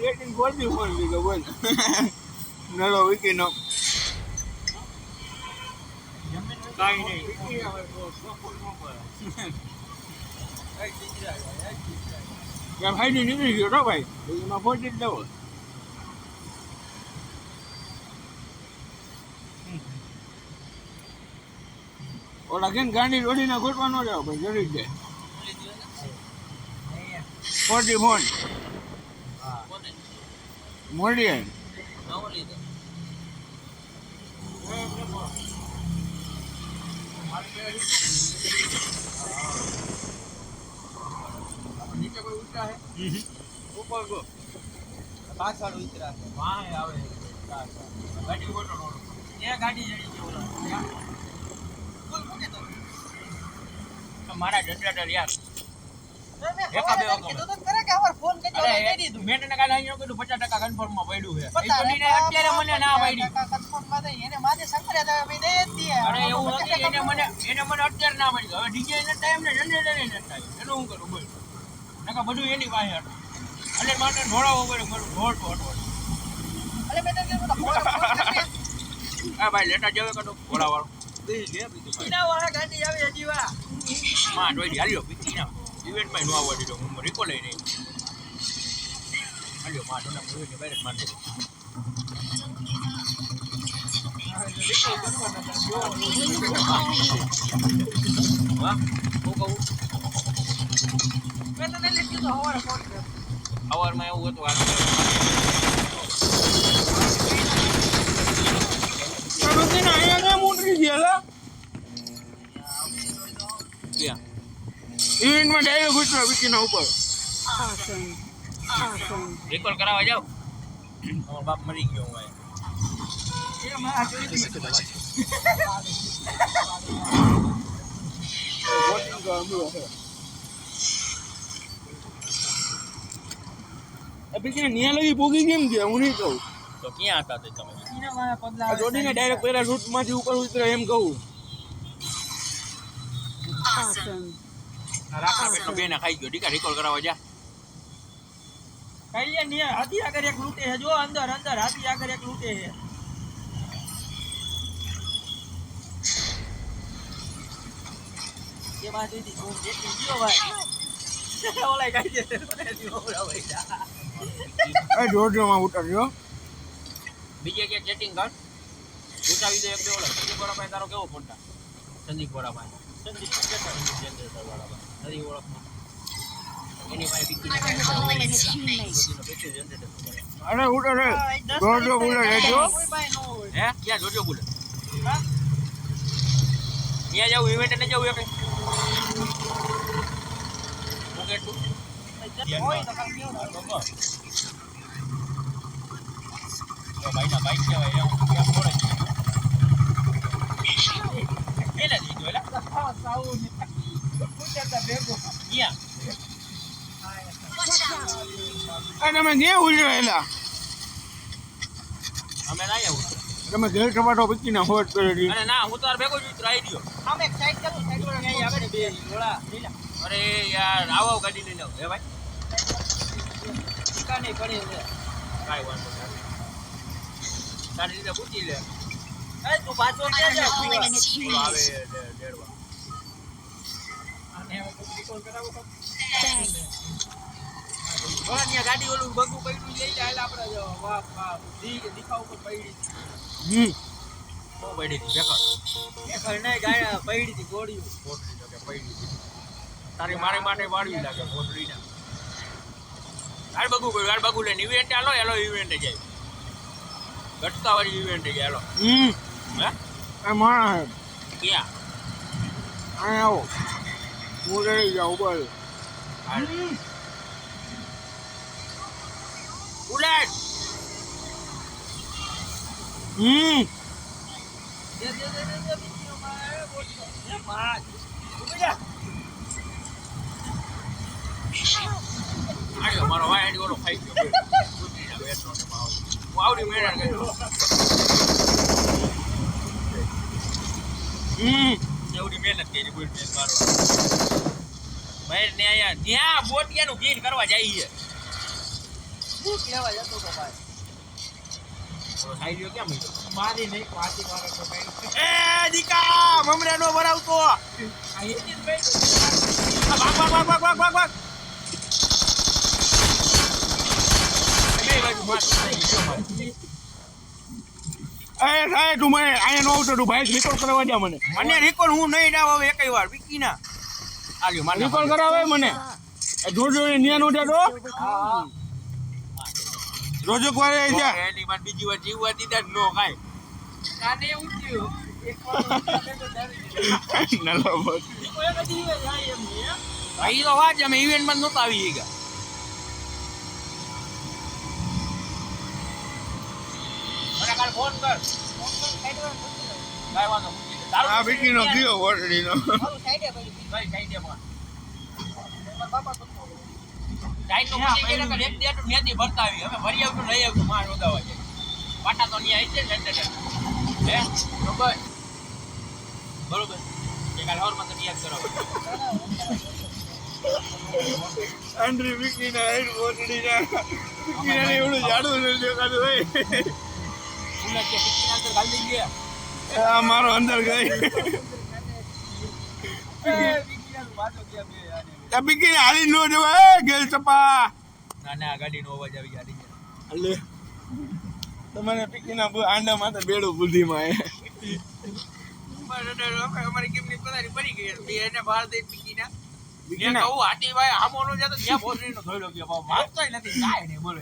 જ જાય ફોન ગાડી ઓટો નોડો એ ગાડી જડી ગયો ઓલા ગાંડી તો મારા જનરેટર યાર એકા બે વખત કીધું તો ખરા કે અમારે ફોન કરી અરે દે ફોર્ટી મેં તને કાલે અહીંયા કીધું પચાસ ટકા કન્ફર્મમાં પડ્યું છે વાહ આવે ગાડી નીને અત્યારે મને ગાડી પાડી છે ઓલા અમે દઈ જ બધું એની પાસે અને માટે ઢોળાવો પડે મારું ઢોળ આ ભાઈ લેટા જવે કડો? ઘોડા વાળો દઈ લે બીજું ભાઈ ના વાળા ગાડી આવે હજી વા. માં જોઈ હાલ્યો. પીતી ના નો આવવા દીધો. હું રીકો લઈ નહીં હાલ્યો માં ડોના મુવી બહાર જ મારી દે હા હું કહું? મેં તો તને કીધું હવારે ફોન કર્યો. સવારમાં એવું હતું ઇવેન્ટમાં ડાયરેક્ટ ઘૂસરો વિકીના ઉપર. રેકોર્ડ કરાવવા જાવ અમારો બાપ મરી ગયો હું અહીંયા. એ મારા જોઈ દીધું. પછી ન્યા લગી પોગી કેમ ગયા? હું નહીં કહું. તો ક્યાં હતા તે તમે? એના મારા જોડીને ડાયરેક્ટ પેલા રૂટમાંથી ઉપર ઉતરે એમ કહું. આ રાખના બેને ખાઈ ગયો. ડીકા રિકોલ કરાવવા જા. કઈ ને હાથી આગળ એક લૂંટે છે જો અંદર અંદર હાથી આગળ એક લૂંટે છે. એ બાજુથી ઘૂમ જેટલી ગયો ભાઈ. ઓલાય કાઢી દે મને જીવડા ભાઈ ઉતરજો બીજે ક્યાંક ચેટિંગ કર. ઉતાવી દે એક બે ઓલા. સંદીપ પાસે તારો કેવો ફોટા સંદીપ પાસે ઓળખમાં એની પાસે બીજી જનરેટર અરે બોલે રહેજો કોઈ ભાઈ નો હોય હે ક્યાં જોજો બોલે હા? ત્યાં જવું ઇવેન્ટ ને જવું એક ઓકે ટુ ભાઈ. ભાઈના બાઈક કહેવાય એવું ક્યાં ali, એને Ah, એટલે હા, da ને. ક્યાં આ તમે ક્યાં ઉતરેલા અમે ના આવું તમે ઘેર ટમાટો પીકીને હોટ કરી દી અરે ના હું તો ભેગો જ ઉતરાઈ ગયો. આમ એક સાઈડ ચાલુ સાઈડ વાળા નહીં આવે ને બે જોડા અરે યાર આવો ગાડી લઈ લાવ હે ભાઈ? ટીકા નહીં પડી કાઈ કાંઈ વાંધો નહીં. તારી રીતે પૂછી લે. ગાડી ઓલું બગું પડ્યું લઈ જાય એટલે આપણે જો વાહ વાહ દી દીખા ઉપર પડી હમ. પડી હતી બેકાર એ ઘરને ગાય પડી હતી ગોળીઓ. પોટલી જો કે પડી હતી તારી મારી માટે વાળવી લાગે પોટલી ના હાલ બગુ પડ્યું હાલ બગુ લઈને ઇવેન્ટ આલો એલો ઇવેન્ટ જાય. ગટકા વાળી ઇવેન્ટ જાય એલો હમ. હે એ માણસ ક્યાં? અહીંયા આવો. હું લઈ જાઉં બોલ. બુલેટ હમ. મારે. વાયડી ઓલો ખાઈ ગયો. આવડી મેળા કર્યો હમ એવડી મહેનત કરી કોઈ મેં મારવા. બહાર ને આયા ત્યાં બોટિયાનું કરવા જાય છે. લેવા જતો તો ભાઈ. કેમ મારી નહીં પાછી મારે તો કઈ એ દીકા મમરા નો ભરાવતો આ જ ભાઈ. ભાગ ભાગ ભાગ ભાગ ભાગ ભાગ ભાગ બે બાજુ માર થઈ ગયો મારે. એ સાહેબ તું મને અહીંયા નો આવતો તું ભાઈ રિકોર્ડ કરવા દે મને. મને રિકોર્ડ હું નહીં ડાવ હવે એકઈ વાર વિકી ના આલ્યો મને રિકોર્ડ કરાવે મને. એ જોજો એ ન્યા નો જાતો હા રોજો ક્યારે જા. એની માં બીજી વાર જીવવા દીધા જ નો કાઈ કાને ઉઠ્યું એક વાર તો નલો બસ. એક ને ભાઈ તો વાત છે, અમે ઇવેન્ટમાં નહોતા આવી ગયા મને કાલ ફોન કર. કાઈ વાંધો આ વિકીનો ગયો વોટડીનો ભરતા આવી હવે ભરી આવતું લઈ આવતું માર ઓદાવા જાય. પાટા તો અહીંયા આવી છે ને એટલે હે? બરોબર? બરોબર? કે કાલ યાદ કરાવો. આંડ્રી વિકીના હેડ વોટડીના વિકીના એવડું જાડું નથી દેખાતું હોય મારો અંદર ગઈ. એ, વિકિયાનું વાંધો ગયા બે આને. આ વિકીને હાલી નો જવાય ગેલ ચપા ના ના ગાડીનો અવાજ આવી ગયા અલે તમારે વિકીના બુ- આંડા માથે બેડું બુદ્ધિમાં અમારી કેમની પધારી પડી ગઈ બે એને બહાર દઈ પીકી ના કહું આટી ભાઈ આમો નો જતો ત્યાં ભોસડીનો ધોઈલો ગયો બાપ માગતોય નથી કાંઈ નહીં બોલો.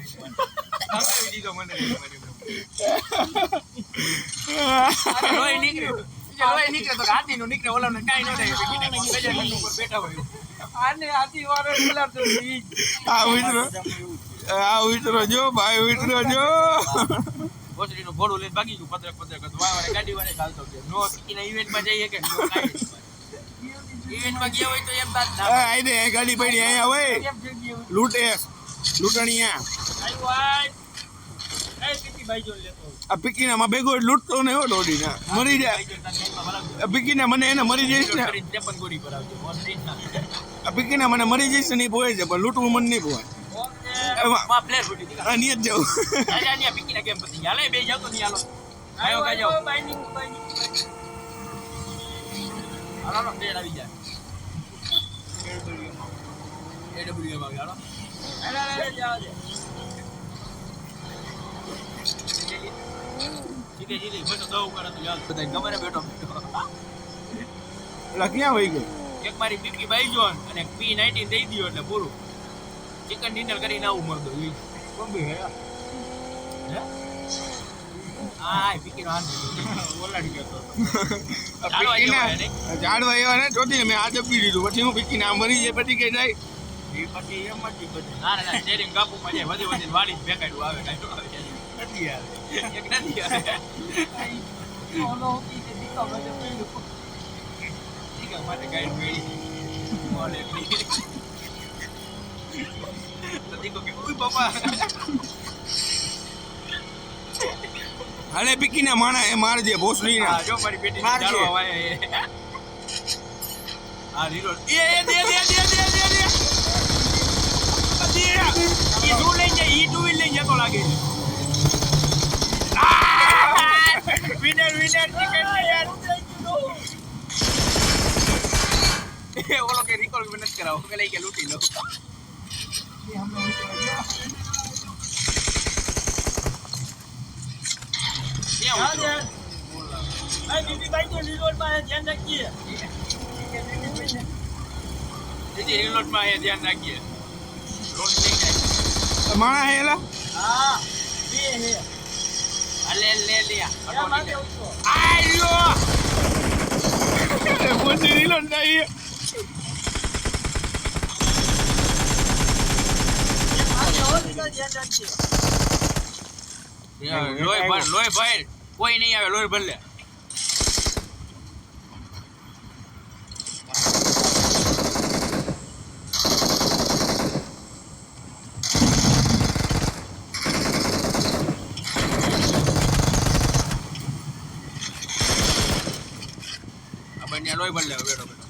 લોહી નીકળ્યું લોહી નીકળે તો નીકળે ઓલાને કાંઈ ન થાય. બેઠા હોય. આને હાથી વાળો બોલાવતો આ ઉતરો. આ ઉતરો જો ભાઈ ઉતરો જો. ભોસડીનું ઘોડું લઈને ભાગી ગયું પત્રક પત્રક. હતું. ગાડી વાળે ચાલતો નો પીકીના ઇવેન્ટમાં જઈએ કે નો ઇવેન્ટમાં ગયા હોય તો એમ આઈ દે ગાડી પડી અહીંયા હોય. લૂંટે લૂંટણીયા. પીકીના માં ભેગો લૂંટતો ને હો દોડીને મરી જાય આ પીકીના મને એને મરી જઈશ ને પીકીના મને મરી જઈશ ને પોય છે પણ લૂંટવું મને નહીં. માં પ્લેયર કાંઈ ક્યાં વહી ગઈ એક મારી પીપી બાઈજોન અને પી નાઇન્ટીન દઈ દ્યો એટલે પૂરું ચિકન ડિનર કરીને આવું મળતો ઈ બોમ્બે હે હે આ પીકીનો હાથ ઓલાડી ગયો આ ચાલો, આજે નહીં. એવા ને ચોથી મેં આ દબી દીધું પછી હું પીકીને ના મરી જાય પછી કે જાય પછી એમ જ. ના ના પછી વધી વધી વાળી કાંઈ આવે નથી આવે એક નથી આવે ઓલો ઈ કે દીકો બધે પડ્યું. ચિકન માટે ગાઈડ મેળી મોડે તો દીકો કે ઉઈ બાપા હાલે પીકીના માણા એ મારજે ભોસડી હા, જો મારી બેટી મારજે. ચાલવા એ. રીલો એ એ દે દે દે દે દે દે દે ઈ લઈ જાય ઈ તું લઈ જતો લાગે વિનર વિનર ચિકન યાર. એ ઓલો કે રિકોલ નથી કરાવો. કે લઈ કે લૂટી લો. જવા કેમ દે. એ બીપી ભાઈ તો લીલોડમાં ધ્યાન રાખીએ. દીદી ધ્યાન રાખીએ. રોડ લઈ જાય. માણા હે એલા? હા, બે છે. અલે લે દે આયો મોસરી લો નહીં લોહી ભર લોહી ભર. કોઈ નહીં આવે લોહી ભર આ બંને લોહી ભર લે બેઠો બેઠો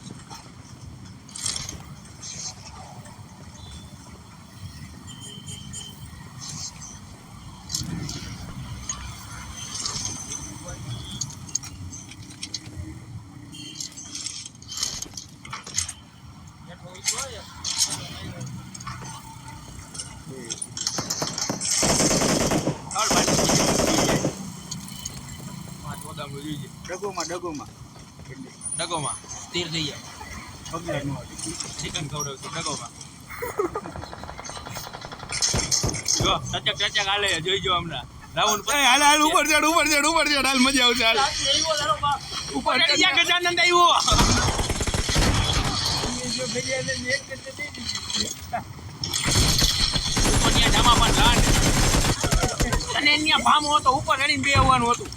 હેઠો ઉતરો એક. ચાલ ભાઈ પાંચ ઓદામનું જોઈજે ડગોમાં ડગોમાં ડગોમાં. સ્થિર થઈ જાય ચિકન નો ચિકન ડગોમાં. જો ટચક ટચક હાલે જોઈજો હમણાં. રાઉન્ડ એ હાલ હાલ ઉપર ચડ ઉપર ચડ ઉપર ચડ હાલ મજા આવશે હાલ. ઉપર ગજાનંદ આવ્યો? ઉપર જામા પણ લાડ અને અહીંયા ભામ હતો ઉપર રડીને બે આવવાનું હતું.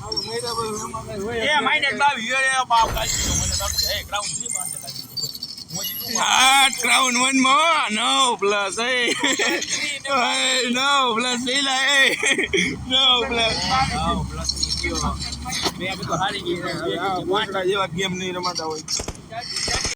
એ માઇનસ બાવી એ બાપ કાઢી મને સમજે એ ગ્રાઉન્ડ થ્રી માં આઠ ક્રાઉન વન નવ પ્લસ એ. નવ પ્લસ પેલા એ. નવ જેવા ગેમ નહીં રમાતા હોય.